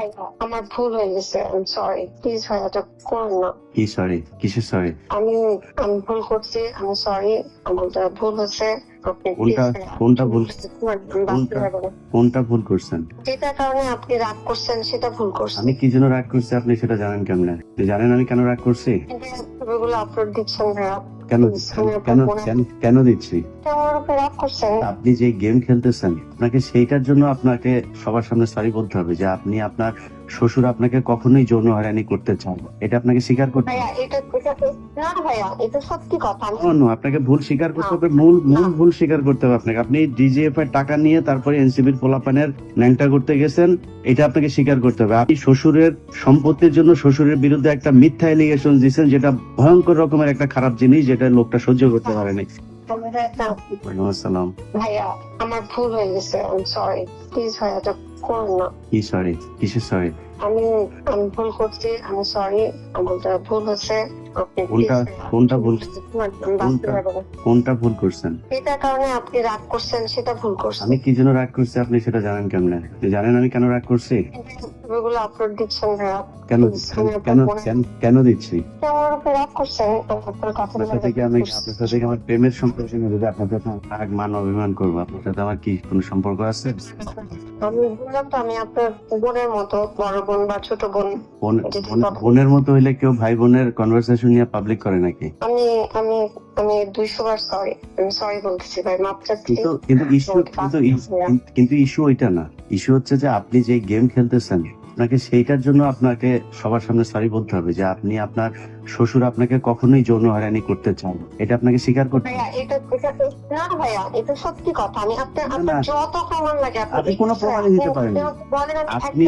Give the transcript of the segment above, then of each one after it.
ভাই আমার ভুল হয়ে গেছে আমি সরি প্লিজ ভাই এটা করুন না কি সরি কিসের সরি আমি আমি ভুল করছি আমি সরি আমার ভুল হচ্ছে কোনটা- কোনটা ভুল? কোনটা ভুল করছেন। যেটার কারণে আপনি রাগ করছেন সেটা ভুল করছেন। আমি কি জন্য রাগ করছি? আপনি সেটা জানেন কেমনে? জানেন আমি কেন রাগ করছি? ছবিগুলো আপলোড দিচ্ছেন ভাইয়া কেন কেন কেন কেন দিচ্ছি? আপনি যে গেম খেলতেছেন আপনাকে সেইটার জন্য আপনাকে সবার সামনে সরি বলতে হবে যে আপনি আপনার শ্বশুর আপনাকে কখনোই যৌন হয়রানি করতে চান এটা আপনাকে স্বীকার করতে ভাইয়া এটা এটা না ভাইয়া এটা সত্যি কথা। আপনাকে ভুল স্বীকার করতে হবে। মূল মূল ভুল স্বীকার করতে হবে আপনাকে। আপনি ডিজিএফ এর টাকা নিয়ে তারপরে এনসিবির পোলাপানের ন্যাংটা করতে গেছেন এটা আপনাকে স্বীকার করতে হবে। আপনি শ্বশুরের সম্পত্তির জন্য শ্বশুরের বিরুদ্ধে একটা মিথ্যা এলিগেশন দিয়েছেন যেটা ভয়ঙ্কর রকমের একটা খারাপ জিনিস যেটা লোকটা সহ্য করতে পারেনি। ভাইয়া আমার ভুল হয়ে গেছে আমি সরি প্লিজ ভাইয়া এটা কি সরি কিসের সরি আমি আমি ভুল করছি আমি সরি আমারটা ভুল হচ্ছে কোনটা- কোনটা ভুল? আমি বাঁচতে পারব না। কোনটা ভুল করছেন? যেটার কারণে আপনি রাগ করছেন সেটা ভুল করছেন। আমি কি জন্য রাগ করছি আপনি সেটা জানেন কেমনে? জানেন আমি কেন রাগ করছি? ছবিগুলো আপলোড দিচ্ছেন কেন কেন কেন কেন দিচ্ছি? আমার উপরে রাগ করছেন আপনার সাথে কি আমি আপনার সাথে কি আমার প্রেমের সম্পর্ক যদি আপনার সাথে রাগ মান অভিমান করব আপনার সাথে আমার কি কোনো সম্পর্ক আছে? আমি বললাম তো আমি আপনার বোনের মতো বড় বোন বা ছোট বোন। বোন- বোন- বোনের মতো হইলে কেউ ভাই বোনের কনভারসেশন নিয়ে পাবলিক করে নাকি? আমি আমি আমি দুইশো বার সরি আমি সরি বলতেছি ভাই মাপ চাচ্ছি। কিন্তু কিন্তু ইস্যু কিন্তু কিন্তু ইস্যু ওইটা না। ইস্যু হচ্ছে যে আপনি যে গেম খেলতেছেন আপনাকে সেইটার জন্য আপনাকে সবার সামনে সরি বলতে হবে যে আপনি আপনার শ্বশুর আপনাকে কখনোই যৌন হয়রানি করতে চান এটা আপনাকে স্বীকার করতে এটা এটা না ভাইয়া এটা সত্যি কথা। আমি আপনার আপনার যত প্রমাণ লাগে আপনি কোনো প্রমাণই দিতে পারেন আপনি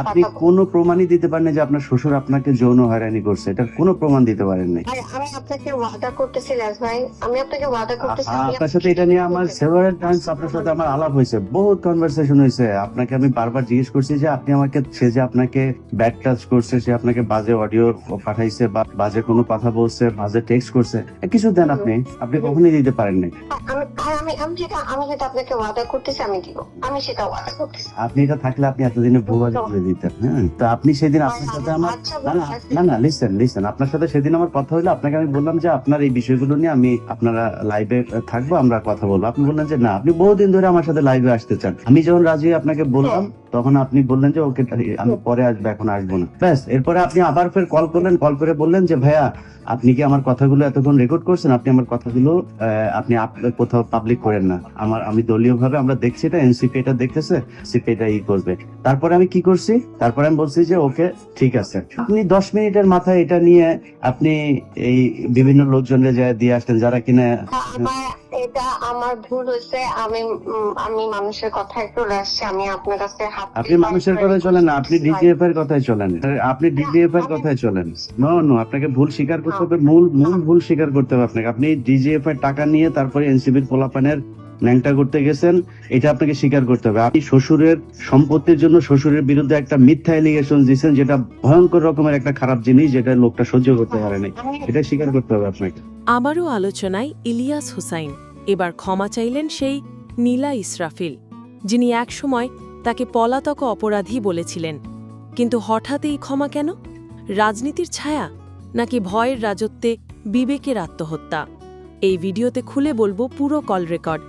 আপনি। কোনো প্রমাণই দিতে পারেন যে আপনার শ্বশুর আপনাকে যৌন হয়রানি করছে। এটা কোনো প্রমাণ দিতে পারেন ভাই, আমি আপনাকে ওয়াদা করতেছি রাজ ভাই। আমি আপনাকে ওয়াদা করতেছি আপনার সাথে এটা নিয়ে আমার সেভারাল টাইমস আপনার সাথে আমার আলাপ হয়েছে বহুত কনভারসেশন হয়েছে। আপনাকে আমি বারবার জিজ্ঞেস করছি যে আপনি আমাকে সে যে আপনাকে ব্যাড টাচ করছে সে আপনাকে বাজে অডিও পাঠাইছে বা বাজে কোনো কথা বলছে বাজে টেক্সট করছে কিছু দেন আপনি আপনি কখনোই দিতে পারেন নাই। আমি যেটা আমি যেটা আপনাকে ওয়াদা করতেছি আমি দিব। আমি সেটা ওয়াদা করতেছি। আপনি এটা থাকলে আপনি এতদিনে ভুবাজি করে দিতেন হ্যাঁ? তো আপনি সেদিন আপনার সাথে আমার আচ্ছা, না না না না লিসেন লিসেন আপনার সাথে সেদিন আমার কথা হলো আপনাকে আমি বললাম যে আপনার এই বিষয়গুলো নিয়ে আমি আপনারা লাইভে থাকব আমরা কথা বলব। আপনি বললেন যে না আপনি বহুদিন ধরে আমার সাথে লাইভে আসতে চান। আমি যখন রাজি আপনাকে বললাম তখন আপনি বললেন যে ওকে আমি পরে আসব এখন আসব না। ব্যাস এরপরে আপনি আবার ফের কল করলেন কল করে বললেন যে, ভাইয়া, আপনি কি আমার কথাগুলো এতক্ষণ রেকর্ড করছেন? আপনি আমার কথাগুলো আপনি কোথাও পাবলিক করেন না। আমার, আমি দলীয় ভাবে আমরা দেখছি এটা এনসিপি এটা দেখতেছে সিপি এটা ই করবে। তারপরে আমি কি করছি? তারপরে আমি বলছি যে, ওকে, ঠিক আছে। আপনি দশ মিনিটের মাথায় এটা নিয়ে আপনি এই বিভিন্ন লোকজনের যায় দিয়ে আসতেন যারা কিনা এটা আমার ভুল হয়েছে আমি আমি মানুষের কথা একটু রাখছি আমি আপনার কাছে হাত আপনি মানুষের কথায় চলেন না আপনি ডিজিএফ এর কথায় চলেন। আপনি ডিজিএফ এর কথায় চলেন। নো নো আপনাকে ভুল স্বীকার করতে হবে মূল মূল ভুল স্বীকার করতে হবে আপনাকে। আপনি ডিজিএফ এর টাকা নিয়ে তারপরে এনসিবির পোলাপানের ন্যাংটা করতে গেছেন এটা আপনাকে স্বীকার করতে হবে। আপনি শ্বশুরের সম্পত্তির জন্য শ্বশুরের বিরুদ্ধে একটা মিথ্যা এলিগেশন দিচ্ছেন যেটা ভয়ঙ্কর রকমের একটা খারাপ জিনিস যেটা লোকটা সহ্য করতে পারেনি। আমি- এটা স্বীকার করতে হবে আপনাকে। আবারও আলোচনায় ইলিয়াস হুসাইন। এবার ক্ষমা চাইলেন সেই নীলা ইসরাফিল, যিনি একসময় তাকে পলাতক অপরাধী বলেছিলেন। কিন্তু হঠাৎ এই ক্ষমা কেন? রাজনীতির ছায়া নাকি ভয়ের রাজত্বে বিবেকের আত্মহত্যা? এই ভিডিওতে খুলে বলব পুরো কল রেকর্ড।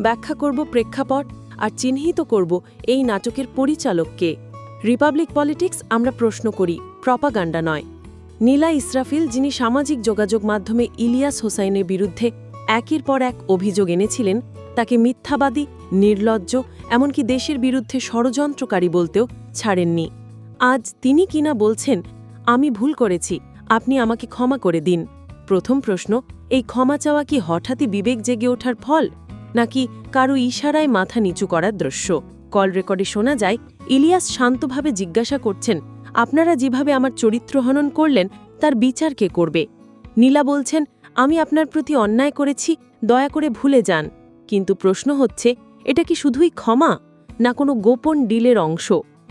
ব্যাখ্যা করব প্রেক্ষাপট আর চিহ্নিত করব এই নাটকের পরিচালককে। রিপাবলিক পলিটিক্স আমরা প্রশ্ন করি, প্রপাগান্ডা নয়। নীলা ইসরাফিল, যিনি সামাজিক যোগাযোগ মাধ্যমে ইলিয়াস হোসাইনের বিরুদ্ধে একের পর এক অভিযোগ এনেছিলেন তাকে মিথ্যাবাদী, নির্লজ্জ, এমনকি দেশের বিরুদ্ধে ষড়যন্ত্রকারী বলতেও ছাড়েননি। আজ তিনি কিনা বলছেন, আমি ভুল করেছি, আপনি আমাকে ক্ষমা করে দিন। প্রথম প্রশ্ন, এই ক্ষমা চাওয়া কি হঠাৎই বিবেক জেগে ওঠার ফল? নাকি কারও ইশারায় মাথা নিচু করার দৃশ্য? কল রেকর্ডে শোনা যায়, ইলিয়াস শান্তভাবে জিজ্ঞাসা করছেন, আপনারা যেভাবে আমার চরিত্র হনন করলেন, তার বিচার কে করবে? নীলা বলছেন আমি আপনার প্রতি অন্যায় করেছি, দয়া করে ভুলে যান। কিন্তু প্রশ্ন হচ্ছে, এটা কি শুধুই ক্ষমা, না কোনো গোপন ডিলের অংশ?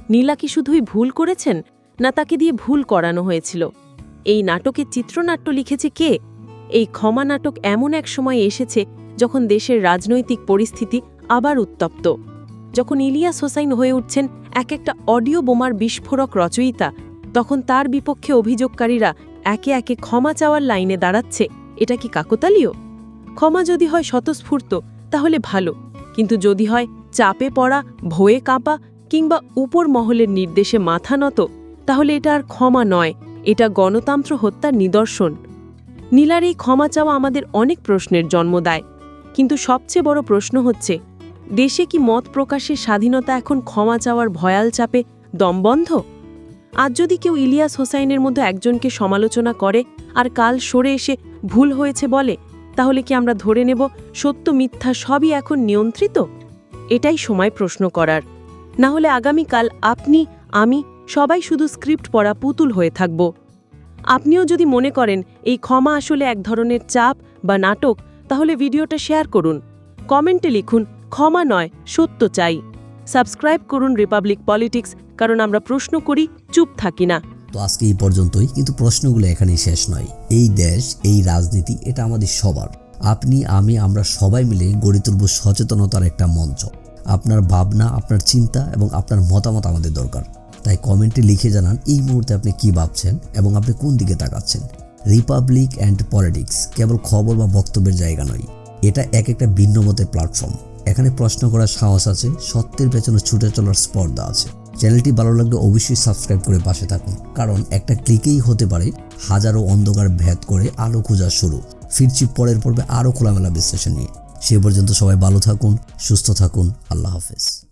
নীলা কি শুধুই ভুল করেছেন, না তাকে দিয়ে ভুল করানো হয়েছিল? এই নাটকের চিত্রনাট্য লিখেছে কে? এই ক্ষমা নাটক এমন এক সময় এসেছে যখন দেশের রাজনৈতিক পরিস্থিতি আবার উত্তপ্ত। যখন ইলিয়াস হোসাইন হয়ে উঠছেন এক একটা অডিও বোমার বিস্ফোরক রচয়িতা, তখন তার বিপক্ষে অভিযোগকারীরা একে একে ক্ষমা চাওয়ার লাইনে দাঁড়াচ্ছে। এটা কি কাকতালীয়? ক্ষমা যদি হয় স্বতঃস্ফূর্ত, তাহলে ভালো। কিন্তু যদি হয় চাপে পড়া, ভয়ে কাঁপা কিংবা উপর মহলের নির্দেশে মাথা নত, তাহলে এটা আর ক্ষমা নয়। এটা গণতন্ত্র হত্যার নিদর্শন। নীলার এই ক্ষমা চাওয়া আমাদের অনেক প্রশ্নের জন্ম দেয়। কিন্তু সবচেয়ে বড় প্রশ্ন হচ্ছে, দেশে কি মত প্রকাশের স্বাধীনতা এখন ক্ষমা চাওয়ার ভয়াল চাপে দমবন্ধ আজ যদি কেউ ইলিয়াস হোসাইনের মধ্যে একজনকে সমালোচনা করে আর কাল সরে এসে ভুল হয়েছে বলে, তাহলে কি আমরা ধরে নেব সত্য মিথ্যা সবই এখন নিয়ন্ত্রিত? এটাই সময় প্রশ্ন করার। না হলে আগামীকাল আপনি, আমি সবাই শুধু স্ক্রিপ্ট পড়া পুতুল হয়ে থাকব। আপনিও যদি মনে করেন এই ক্ষমা আসলে এক ধরনের চাপ বা নাটক, তাহলে ভিডিওটা শেয়ার করুন। কমেন্টে লিখুন, ক্ষমা নয়, সত্য চাই। সাবস্ক্রাইব করুন রিপাবলিক পলিটিক্স কারণ আমরা প্রশ্ন করি, চুপ থাকি না। তো আজকে এই পর্যন্তই, কিন্তু প্রশ্নগুলো এখানেই শেষ নয়। এই দেশ, এই রাজনীতি, এটা আমাদের সবার। আপনি, আমি, আমরা সবাই মিলে গড়ে তুলব সচেতনতার একটা মঞ্চ। আপনার ভাবনা, আপনার চিন্তা এবং আপনার মতামত আমাদের দরকার। তাই কমেন্টে লিখে জানান, এই মুহূর্তে আপনি কি ভাবছেন এবং আপনি কোন দিকে তাকাচ্ছেন? রিপাবলিক অ্যান্ড পলিটিক্স কেবল খবর বা বক্তব্যের জায়গা নয়। এটা এক একটা ভিন্ন মতের প্ল্যাটফর্ম। এখানে প্রশ্ন করার সাহস আছে, সত্যের পেছনে ছুটে চলার স্পর্ধা আছে। চ্যানেলটি ভালো লাগলে অবশ্যই সাবস্ক্রাইব করে পাশে থাকুন। কারণ একটা ক্লিকেই হতে পারে হাজারো অন্ধকার ভেদ করে আলো খোঁজার শুরু। ফিরছি পরের পর্বে আরও খোলামেলা বিশ্লেষণ নিয়ে। সে পর্যন্ত সবাই ভালো থাকুন, সুস্থ থাকুন। আল্লাহ হাফেজ।